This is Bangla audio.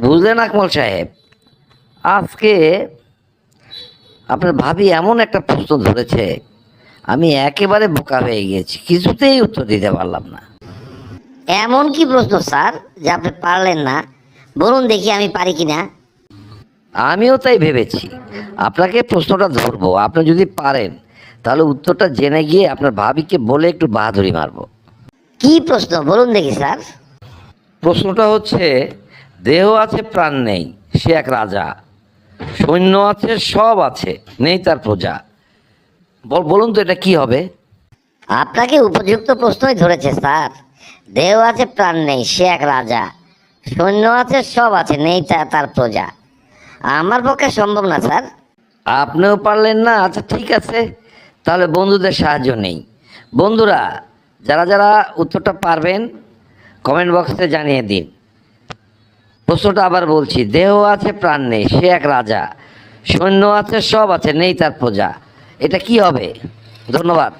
বুঝলেন আকমল সাহেব? আজকে আপনার ভাবি এমন একটা প্রশ্ন ধরেছে আমি একেবারে বোকা হয়ে গিয়েছি কিছুতেই উত্তর দিতে পারলাম না। এমন কি প্রশ্ন স্যার যে আপনি পারলেন না? বলুন দেখি আমি পারি কি না আমিও তাই ভেবেছি। আপনাকে প্রশ্নটা ধরবো আপনি যদি পারেন তাহলে উত্তরটা জেনে গিয়ে আপনার ভাবিকে বলে একটু বাহাদুরি মারবো। কি প্রশ্ন বলুন দেখি স্যার। প্রশ্নটা হচ্ছে দেহ আছে প্রাণ নেই সে এক রাজা। সৈন্য আছে সব আছে নেই তার প্রজা। বলুন তো এটা কি হবে? আপনাকে উপযুক্ত প্রশ্নই ধরেছে স্যার। দেহ আছে প্রাণ নেই সে এক রাজা। সৈন্য আছে সব আছে নেই তা তার প্রজা। আমার পক্ষে সম্ভব না স্যার। আপনিও পারলেন না? আচ্ছা ঠিক আছে। তাহলে বন্ধুদের সাহায্য নেই। বন্ধুরা যারা যারা উত্তরটা পারবেন কমেন্ট বক্সে জানিয়ে দিন। প্রশ্নটা আবার বলছি, দেহ আছে, প্রাণ নেই, সে এক রাজা। সৈন্য আছে, সব আছে, নেই তার প্রজা। এটা কি হবে? ধন্যবাদ।